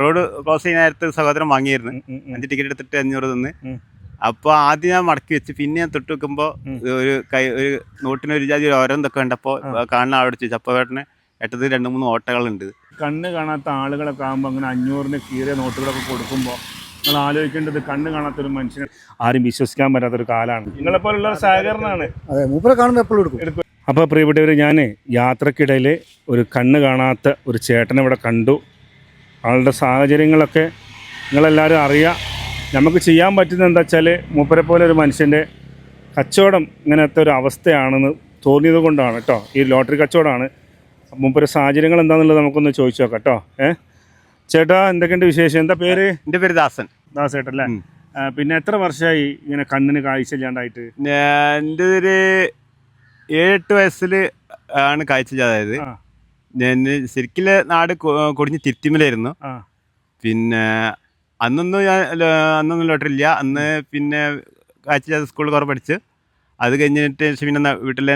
Road cross ചെയ്യുന്ന നേരത്തെ സഹോദരൻ വാങ്ങിയിരുന്നു. അഞ്ച് ടിക്കറ്റ് എടുത്തിട്ട് അഞ്ഞൂറ് തന്ന്. അപ്പൊ അപ്പോൾ ആദ്യം ഞാൻ മടക്കി വെച്ച് പിന്നെ ഞാൻ തൊട്ട് വെക്കുമ്പോ ഒരു കൈ ഒരു നോട്ടിന് ഒരു ജാതി ഒരു ഓരോ ഇതൊക്കെ ഉണ്ടപ്പോ. കാണുന്ന ആളോട് ചോദിച്ചു അപ്പൊ ഏട്ടന് ഏട്ടത് രണ്ട് മൂന്ന് ഓട്ടകളുണ്ട്. കണ്ണ് കാണാത്ത ആളുകളൊക്കെ ആകുമ്പോൾ അങ്ങനെ അഞ്ഞൂറിന് കീറിയ നോട്ടുകളൊക്കെ കൊടുക്കുമ്പോൾ നിങ്ങൾ ആലോചിക്കേണ്ടത് കണ്ണ് കാണാത്ത ഒരു മനുഷ്യനെ ആരും വിശ്വസിക്കാൻ പറ്റാത്തൊരു കാലമാണ് കാലാണ് സഹകരണമാണ്. അതെ മൂപ്പരെ കാണുമ്പോൾ എപ്പോഴും എടുക്കും. അപ്പോൾ പ്രിയപ്പെട്ടവർ ഞാൻ യാത്രക്കിടയിൽ ഒരു കണ്ണ് കാണാത്ത ഒരു ചേട്ടനെ ഇവിടെ കണ്ടു. ആളുടെ സാഹചര്യങ്ങളൊക്കെ നിങ്ങളെല്ലാവരും അറിയാം. നമുക്ക് ചെയ്യാൻ പറ്റുന്നത് എന്താ വെച്ചാൽ മൂപ്പരെ പോലെ ഒരു മനുഷ്യന്റെ കച്ചവടം ഇങ്ങനത്തെ ഒരു അവസ്ഥയാണെന്ന് തോന്നിയത് കൊണ്ടാണ് കേട്ടോ ഈ ലോട്ടറി കച്ചവടമാണ്. മൂപ്പരെ സാഹചര്യങ്ങൾ എന്താണെന്നുള്ളത് നമുക്കൊന്ന് ചോദിച്ചു നോക്കാം കേട്ടോ ഏ? ചേട്ടാ എന്തൊക്കെയുണ്ട് വിശേഷം? എന്താ പേര്? എന്റെ പേര് ദാസൻ. ദാസേട്ടല്ലേ. പിന്നെ എത്ര വർഷമായി ഇങ്ങനെ കണ്ണിന് കാഴ്ച ഇല്ലാണ്ടായിട്ട്? എന്റെ ഒരു ഏഴെട്ട് വയസ്സിൽ ആണ് കാഴ്ച ആ. ഞാൻ ശരിക്കും നാട് കൊടിഞ്ഞ് തിരുത്തിമലായിരുന്നു. പിന്നെ അന്നൊന്നും ഞാൻ അന്നൊന്നും ലോട്ടറി ഇല്ല അന്ന് പിന്നെ കാഴ്ച സ്കൂളിൽ കുറേ പഠിച്ച്. അത് കഴിഞ്ഞിട്ട് ശേഷം പിന്നെ വീട്ടിലെ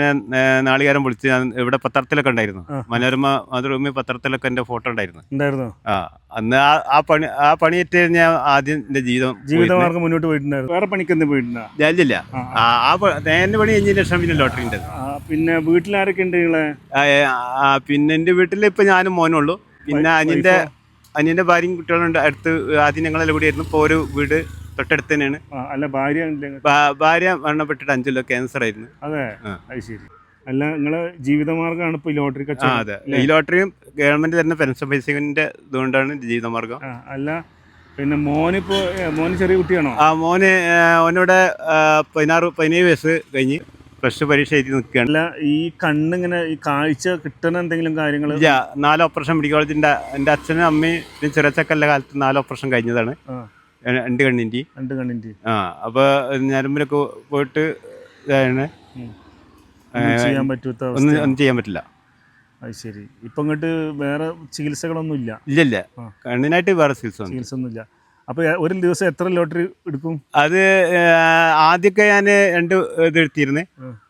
നാളികാരം വിളിച്ച് ഞാൻ ഇവിടെ പത്രത്തിലൊക്കെ ഉണ്ടായിരുന്നു. മനോരമ മാതൃഭൂമി പത്രത്തിലൊക്കെ എന്റെ ഫോട്ടോ ഉണ്ടായിരുന്നു. ഉണ്ടായിരുന്നോ. ആ അന്ന് ആ പണി ആ പണിയിട്ട് ഞാൻ ആദ്യം എന്റെ ജീവിതം. ജീവിതമാർഗം മുന്നോട്ട് പോയിട്ടുണ്ടായിരുന്നു. വേറെ പണിക്കൊന്നും പോയിട്ടുണ്ടോ? ഇല്ലില്ല ആ, എന്റെ പണി കഴിഞ്ഞതിന് ശേഷം പിന്നെ ലോട്ടറി ഉണ്ട്. പിന്നെ വീട്ടിലാരൊക്കെ ഉണ്ട് നിങ്ങളെ? പിന്നെ എന്റെ വീട്ടിൽ ഇപ്പൊ ഞാനും മോനുള്ളൂ പിന്നെ അനിയന്റെ അനിയന്റെ ഭാര്യയും കുട്ടികളുണ്ട് അടുത്ത് ആദ്യം ഞങ്ങളെല്ലാം കൂടി ആയിരുന്നു. ഇപ്പോൾ ഒരു വീട് തൊട്ടടുത്ത് തന്നെയാണ്. അല്ല ഭാര്യ ഭാര്യ മരണപ്പെട്ടിട്ട് അഞ്ചിലോ ക്യാൻസർ ആയിരുന്നു. അതെ ആ. അത് ശരി. അല്ല നിങ്ങളെ ജീവിതമാർഗമാണ് ഇപ്പൊ ഈ ലോട്ടറി കച്ചവടം? അതെ. ഈ ലോട്ടറിയും ഗവൺമെന്റ് തരുന്ന പെൻഷൻ പൈസന്റെ ഇതുകൊണ്ടാണ് ജീവിതമാർഗം അല്ല പിന്നെ മോനിപ്പോ മോന് ചെറിയ കുട്ടിയാണോ? ആ മോന് ഓനിവിടെ പതിനാറ് പതിനേഴ് വയസ്സ് കഴിഞ്ഞ് പ്ലസ് ടു പരീക്ഷ എഴുതി നിൽക്കുകയാണ് അല്ല ഈ കണ്ണിങ്ങനെ ഈ കാഴ്ച കിട്ടണ എന്തെങ്കിലും കാര്യങ്ങൾ നാല് ഓപ്പറേഷൻ മെഡിക്കൽ കോളേജിന്റെ എന്റെ അച്ഛനും അമ്മയും ചെറിയ ചക്കല്ല കാലത്ത് നാല് ഓപ്പറേഷൻ കഴിഞ്ഞതാണ്. രണ്ട് കണ്ണിന്റെ രണ്ട് കണ്ണിന്റെ ആ അപ്പോൾ ഞരമ്പിലൊക്കെ പോയിട്ട് ഇതാണ് ചെയ്യാൻ പറ്റാത്ത ഒന്നും ഒന്നും ചെയ്യാൻ പറ്റില്ല. അത് ശരി. ഇപ്പൊ ഇങ്ങോട്ട് വേറെ ചികിത്സകളൊന്നും ഇല്ല. ഇല്ല ഇല്ല കണ്ണിനായിട്ട് വേറെ ചികിത്സ ഒന്നും ഇല്ല അപ്പൊ ഒരു ദിവസം എത്ര ലോട്ടറി എടുക്കും? അത് ആദ്യമൊക്കെ ഞാൻ രണ്ട് ഇത് എടുത്തിരുന്നു.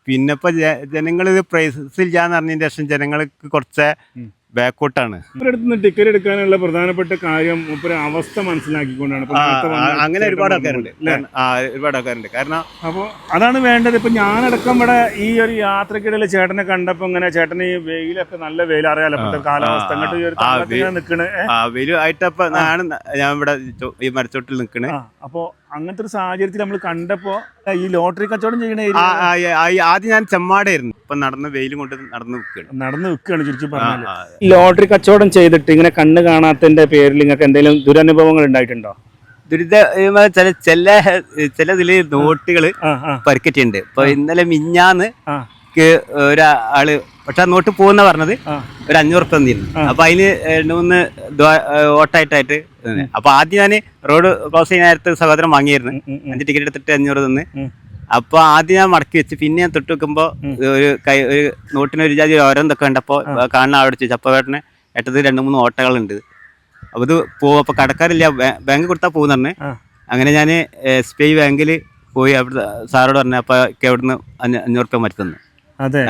പിന്നെ ഇപ്പൊ ജനങ്ങൾ ഇത് പ്രൈസിൽ ഇല്ലാന്ന് അറിഞ്ഞതിന് ശേഷം ജനങ്ങൾക്ക് കുറച്ച് ഉം. ബാക്കോട്ടാണ്. ഇവരടുത്ത് ടിക്കറ്റ് എടുക്കാനുള്ള പ്രധാനപ്പെട്ട കാര്യം അവസ്ഥ മനസ്സിലാക്കിക്കൊണ്ടാണ്. അങ്ങനെ ഒരുപാട് ആൾക്കാരുണ്ട്. ആ ഒരുപാട് ആൾക്കാരുണ്ട്. കാരണം അപ്പോൾ അതാണ് വേണ്ടത്. ഇപ്പൊ ഞാനടക്കം ഇവിടെ ഈ ഒരു യാത്രക്കിടയിൽ ചേട്ടനെ കണ്ടപ്പോ ഇങ്ങനെ ചേട്ടന് ഈ വെയിലൊക്കെ നല്ല വെയിൽ അറിയാലോ കാലാവസ്ഥ. ആ, അങ്ങോട്ട് ഈ ഒരു ആ, തണലത്ത് വെ- ഇങ്ങനെ നിക്കണ്. ഏ? ആ വരും ആയിട്ടപ്പോ ഞാൻ ഇവിടെ ഈ മരച്ചോട്ടിൽ നിൽക്കണേ അപ്പോൾ അപ്പോ അങ്ങനത്തെ ഒരു സാഹചര്യത്തിൽ നമ്മൾ കണ്ടപ്പോ ഈ ലോട്ടറി കച്ചവടം ചെയ്യണ ആദ്യം ഞാൻ ചെമ്മാടായിരുന്നു. ഇപ്പൊ നടന്ന് വെയിലും കൊണ്ട് നടന്ന് വിൽക്കുകയാണ് നടന്ന് നിൽക്കുകയാണ് ചുരുക്കി ആ. ലോട്ടറി കച്ചവടം ചെയ്തിട്ട് ഇങ്ങനെ കണ്ണ് കാണാത്തതിന്റെ പേരിൽ നിങ്ങൾക്ക് എന്തെങ്കിലും ദുരനുഭവങ്ങൾ ഉണ്ടായിട്ടുണ്ടോ? ദുരിത ചില ചില ചില ഇതിൽ നോട്ടുകൾ പരിക്കറ്റുണ്ട് ഇപ്പൊ ഇന്നലെ മിഞ്ഞാന്ന് ഒരാൾ പക്ഷെ ആ നോട്ട് പോകുന്ന പറഞ്ഞത്. ഒരു അഞ്ഞൂറ് റുപ്യ തന്നിരുന്നു. അപ്പൊ അതിന് രണ്ട് മൂന്ന് ഓട്ടായിട്ടായിട്ട് അപ്പൊ ആദ്യം ഞാൻ റോഡ് ക്രോസ് ചെയ്യുന്ന സഹോദരം സഹോദരൻ വാങ്ങിയിരുന്നു. അഞ്ച് ടിക്കറ്റ് എടുത്തിട്ട് അഞ്ഞൂറ് തന്ന്. അപ്പൊ ആദ്യം ഞാൻ മടക്കി വെച്ച് പിന്നെ ഞാൻ തൊട്ട് വെക്കുമ്പോ ഒരു കൈ ഒരു നോട്ടിന് ഒരു ജാതി ഓരം ഇതൊക്കെ കണ്ടപ്പോ കാണുന്ന അവിടെ വെച്ച് അപ്പൊ എട്ടത്തിൽ രണ്ട് മൂന്ന് ഓട്ടകളുണ്ട്. അപ്പൊ ഇത് പോകും അപ്പൊ കടക്കാരില്ല ബാങ്ക് കൊടുത്താൽ പോകുന്ന പറഞ്ഞു. അങ്ങനെ ഞാൻ എസ് ബി ഐ ബാങ്കിൽ പോയി അവിടുത്തെ സാറോട് പറഞ്ഞു അപ്പൊ എവിടുന്ന് അവിടുന്ന് അഞ്ഞൂറ് രൂപ മരുത്തുന്നു അതെ.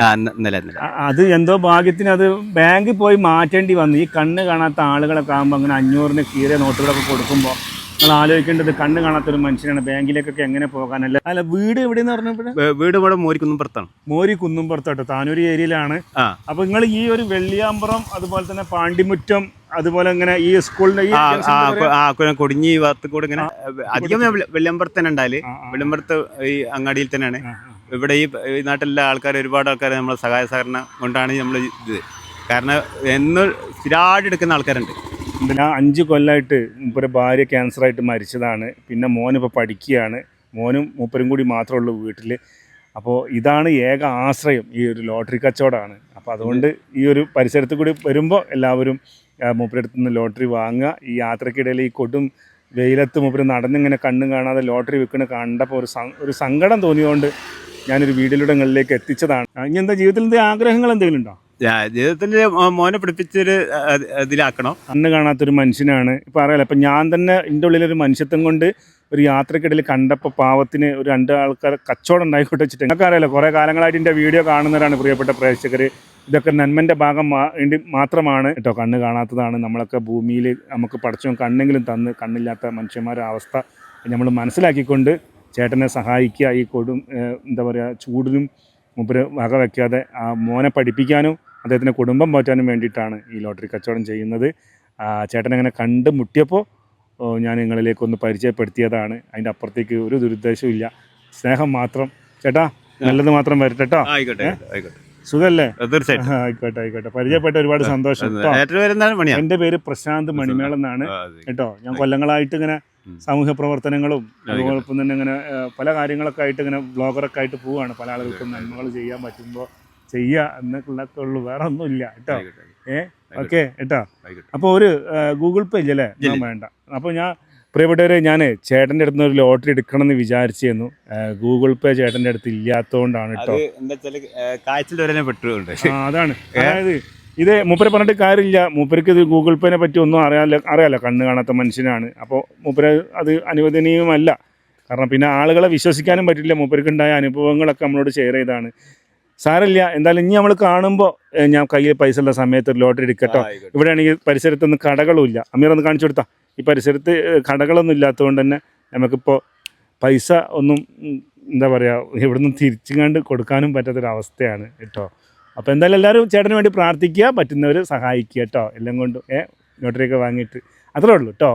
അത് എന്തോ ഭാഗ്യത്തിന് അത് ബാങ്കിൽ പോയി മാറ്റേണ്ടി വന്നു. ഈ കണ്ണ് കാണാത്ത ആളുകളൊക്കെ ആകുമ്പോൾ അങ്ങനെ അഞ്ഞൂറിന് കീറിയ നോട്ടുകളൊക്കെ കൊടുക്കുമ്പോൾ നിങ്ങൾ ആലോചിക്കേണ്ടത് കാണാത്ത ഒരു മനുഷ്യനാണ്. ബാങ്കിലേക്കൊക്കെ എങ്ങനെ പോകാനല്ല? അല്ല വീട് എവിടെയെന്ന് പറഞ്ഞപ്പോൾ വീട് ഇവിടെ മോരി കുന്നുംപുറത്താണ് മോരി കുന്നുംപുറത്തോട്ട് താനൂര് ഏരിയയിലാണ്. അപ്പൊ നിങ്ങൾ ഈ ഒരു വെള്ളിയാമ്പുറം അതുപോലെ തന്നെ പാണ്ടിമുറ്റം അതുപോലെ ഇങ്ങനെ ഈ സ്കൂളിന്റെ കൊടിഞ്ഞി ഭാഗത്ത് കൂടെ ഇങ്ങനെ അധികം വെള്ളിയമ്പുറത്ത് തന്നെ ഉണ്ടായാൽ ആ, ഈ അങ്ങാടിയിൽ തന്നെയാണ്. ഇവിടെ ഈ ഈ നാട്ടിലെ ആൾക്കാർ ഒരുപാട് ആൾക്കാർ നമ്മളെ സഹായ സഹകരണം കൊണ്ടാണ് നമ്മൾ ഇത്. കാരണം എന്ന് സ്ഥിരമായിട്ട് എടുക്കുന്ന ആൾക്കാരുണ്ട്. പിന്നെ അഞ്ച് കൊല്ലമായിട്ട് മൂപ്പര് ഭാര്യ ക്യാൻസറായിട്ട് മരിച്ചതാണ്. പിന്നെ മോനിപ്പോൾ പഠിക്കുകയാണ്. മോനും മൂപ്പരും കൂടി മാത്രമേ ഉള്ളൂ വീട്ടിൽ അപ്പോൾ ഇതാണ് ഏക ആശ്രയം ഈ ഒരു ലോട്ടറി കച്ചവടമാണ്. അപ്പോൾ അതുകൊണ്ട് ഈ ഒരു പരിസരത്ത് കൂടി വരുമ്പോൾ എല്ലാവരും മൂപ്പരടുത്ത് നിന്ന് ലോട്ടറി വാങ്ങുക. ഈ യാത്രക്കിടയിൽ ഈ കൊടും വെയിലത്ത് മൂപ്പര് നടന്നിങ്ങനെ കണ്ണും കാണാതെ ലോട്ടറി വിൽക്കണ കണ്ടപ്പോൾ ഒരു ഒരു സങ്കടം തോന്നിയതുകൊണ്ട് ഞാനൊരു നിങ്ങളിലേക്ക് എത്തിച്ചതാണ്. ഇനി എന്താ ജീവിതത്തിൽ എന്തെങ്കിലും ആഗ്രഹങ്ങൾ എന്തെങ്കിലും ഉണ്ടോ? ഞാൻ ജീവിതത്തിൽ മോനെ പിടിപ്പിച്ചൊരു ഇതിലാക്കണം കണ്ണ് കാണാത്തൊരു മനുഷ്യനാണ്. ഇപ്പം അറിയാലോ അപ്പൊ ഞാൻ തന്നെ എന്റെ ഉള്ളിലൊരു മനുഷ്യത്വം കൊണ്ട് ഒരു യാത്രക്കിടയിൽ കണ്ടപ്പോൾ പാവത്തിന് ഒരു രണ്ട് ആൾക്കാർ കച്ചവടം ഉണ്ടായിക്കോട്ടെ വെച്ചിട്ട് നിങ്ങൾക്ക് അറിയാലോ കുറേ കാലങ്ങളായിട്ട് എന്റെ വീഡിയോ കാണുന്നവരാണ് പ്രിയപ്പെട്ട പ്രേക്ഷകർ ഇതൊക്കെ നന്മന്റെ ഭാഗം വേണ്ടി മാത്രമാണ് കേട്ടോ. കണ്ണ് കാണാത്തതാണ് നമ്മളൊക്കെ ഭൂമിയിൽ നമുക്ക് പഠിച്ചോ കണ്ണെങ്കിലും തന്ന് കണ്ണില്ലാത്ത മനുഷ്യന്മാരുടെ അവസ്ഥ നമ്മൾ മനസ്സിലാക്കിക്കൊണ്ട് ചേട്ടനെ സഹായിക്കുക ഈ കൊടും എന്താ പറയുക ചൂടിനും മുമ്പ് വക വയ്ക്കാതെ ആ മോനെ പഠിപ്പിക്കാനും അദ്ദേഹത്തിന്റെ കുടുംബം മാറ്റാനും വേണ്ടിയിട്ടാണ് ഈ ലോട്ടറി കച്ചവടം ചെയ്യുന്നത്. ചേട്ടൻ അങ്ങനെ കണ്ട് മുട്ടിയപ്പോൾ ഞാൻ നിങ്ങളിലേക്ക് ഒന്ന് പരിചയപ്പെടുത്തിയതാണ്. അതിന്റെ അപ്പുറത്തേക്ക് ഒരു ദുരുദ്ദേശവും ഇല്ല. സ്നേഹം മാത്രം. ചേട്ടാ നല്ലത് മാത്രം വരട്ടെ കേട്ടോ. ആയിക്കോട്ടെ ആയിക്കോട്ടെ, സുഖല്ലേ? തീർച്ചയായിട്ടും. ആയിക്കോട്ടെ ആയിക്കോട്ടെ. പരിചയപ്പെട്ട ഒരുപാട് സന്തോഷം എന്റെ പേര് പ്രശാന്ത് മണിമേൾ എന്നാണ് കേട്ടോ. ഞാൻ കൊല്ലങ്ങളായിട്ട് ഇങ്ങനെ. സാമൂഹ്യ പ്രവർത്തനങ്ങളും. അതോടൊപ്പം തന്നെ ഇങ്ങനെ പല കാര്യങ്ങളൊക്കെ ആയിട്ട് ഇങ്ങനെ ബ്ലോഗറൊക്കെ ആയിട്ട് പോവുകയാണ്. പല ആളുകൾക്കും നന്മകൾ ചെയ്യാൻ പറ്റുമ്പോൾ ചെയ്യുക എന്നൊക്കെ ഉള്ളു വേറെ ഒന്നുമില്ല കേട്ടോ ഏ ഓക്കെ കേട്ടോ. അപ്പോൾ ഒരു ഗൂഗിൾ പേ ഇല്ലല്ലേ. ഞാൻ വേണ്ട. അപ്പോൾ ഞാൻ പ്രിയപ്പെട്ടവരെ ഞാൻ ചേട്ടന്റെ അടുത്ത് ഒരു ലോട്ടറി എടുക്കണം എന്ന് വിചാരിച്ചിരുന്നു ഗൂഗിൾ പേ ചേട്ടന്റെ അടുത്ത് ഇല്ലാത്തതുകൊണ്ടാണ് കേട്ടോ. എന്താ പെട്ടുണ്ട് അതാണ്. അതായത് ഇത് മൂപ്പര് പറഞ്ഞിട്ട് കാര്യമില്ല. മൂപ്പർക്ക് ഇത് ഗൂഗിൾ പേനെ പറ്റി ഒന്നും അറിയാല്ല അറിയാലോ കണ്ണ് കാണാത്ത മനുഷ്യനാണ്. അപ്പോൾ മൂപ്പര് അത് അനുവദനീയമല്ല. കാരണം പിന്നെ ആളുകളെ വിശ്വസിക്കാനും പറ്റില്ല. മൂപ്പർക്ക് ഉണ്ടായ അനുഭവങ്ങളൊക്കെ നമ്മളോട് ഷെയർ ചെയ്താണ്. സാരമില്ല. എന്തായാലും ഇനി നമ്മൾ കാണുമ്പോൾ ഞാൻ കയ്യിൽ പൈസ ഉള്ള സമയത്ത് ഒരു ലോട്ടറി എടുക്കട്ടോ. ഇവിടെയാണെങ്കിൽ പരിസരത്തൊന്നും കടകളും ഇല്ല അമീർ ഒന്ന് കാണിച്ചു കൊടുത്താ. ഈ പരിസരത്ത് കടകളൊന്നും ഇല്ലാത്തതുകൊണ്ട് തന്നെ നമുക്കിപ്പോൾ പൈസ ഒന്നും എന്താ പറയുക ഇവിടുന്ന് തിരിച്ചുകൊണ്ട് കൊടുക്കാനും പറ്റാത്തൊരവസ്ഥയാണ് കേട്ടോ. അപ്പോൾ എന്തായാലും എല്ലാവരും ചേട്ടന് വേണ്ടി പ്രാർത്ഥിക്കുക പറ്റുന്നവർ സഹായിക്കുക കേട്ടോ. എല്ലാം കൊണ്ടും ഏ ലോട്ടറിയൊക്കെ വാങ്ങിയിട്ട്. അത്രേ ഉള്ളൂ കേട്ടോ.